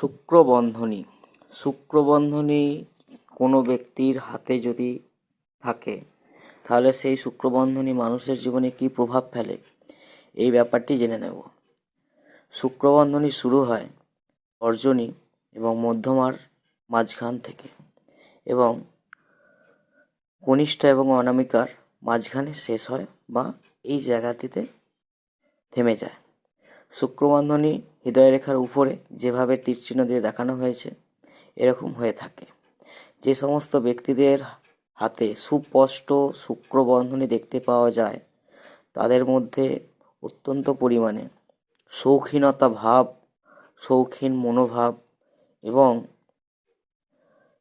শুক্রবন্ধনী। শুক্রবন্ধনী কোনো ব্যক্তির হাতে যদি থাকে, তাহলে সেই শুক্রবন্ধনী মানুষের জীবনে কী প্রভাব ফেলে? এই ব্যাপারটি জেনে নেব। শুক্রবন্ধনী শুরু হয় তর্জনী এবং মধ্যমার মাঝখান থেকে এবং কনিষ্ঠা এবং অনামিকার মাঝখানে শেষ হয় বা এই জায়গাটিতে থেমে যায়। শুক্রবন্ধনী হৃদয়রেখার উপরে যেভাবে তীরচিহ্ন দিয়ে দেখানো হয়েছে, এরকম হয়ে থাকে। যে সমস্ত ব্যক্তিদের হাতে সুস্পষ্ট শুক্রবন্ধনী দেখতে পাওয়া যায়, তাদের মধ্যে অত্যন্ত পরিমাণে শৌখিনতা ভাব, শৌখিন মনোভাব এবং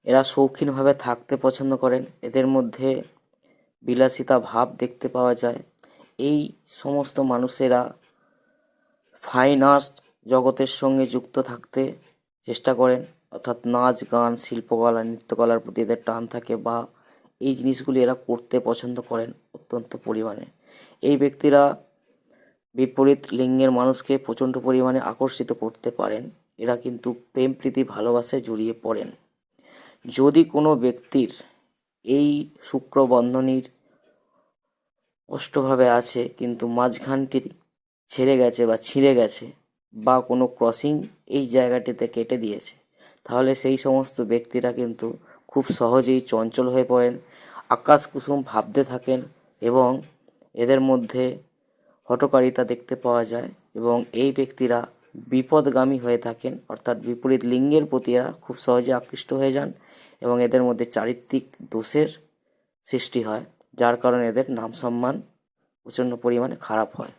এরা শৌখিনভাবে থাকতে পছন্দ করেন। এদের মধ্যে বিলাসিতা ভাব দেখতে পাওয়া যায়। এই সমস্ত মানুষেরা ফাইন আর্টস জগতের সঙ্গে যুক্ত থাকতে চেষ্টা করেন। অর্থাৎ নাচ, গান, শিল্পকলা, নৃত্যকলার প্রতি এদের টান থাকে বা এই জিনিসগুলি এরা করতে পছন্দ করেন অত্যন্ত পরিমাণে। এই ব্যক্তিরা বিপরীত লিঙ্গের মানুষকে প্রচণ্ড পরিমাণে আকর্ষিত করতে পারেন। এরা কিন্তু প্রেম, প্রীতি, ভালোবাসায় জড়িয়ে পড়েন। যদি কোনো ব্যক্তির এই শুক্রবন্ধনীর স্পষ্টভাবে আছে, কিন্তু মাঝখানটি ছেড়ে গেছে বা ছিঁড়ে গেছে বা কোনো ক্রসিং এই জায়গাটিতে কেটে দিয়েছে। তাহলে সেই সমস্ত ব্যক্তিরা কিন্তু খুব সহজেই চঞ্চল হয়ে পড়েন আকাশ কুসুম ভাবতে থাকেন এবং এদের মধ্যে হটকারিতা দেখতে পাওয়া যায় এবং এই ব্যক্তিরা বিপদগামী হয়ে থাকেন, অর্থাৎ বিপরীত লিঙ্গের প্রতি এরা খুব সহজে আকৃষ্ট হয়ে যান এবং এদের মধ্যে চারিত্রিক দোষের সৃষ্টি হয়, যার কারণে এদের নাম সম্মান প্রচণ্ড পরিমাণে খারাপ হয়।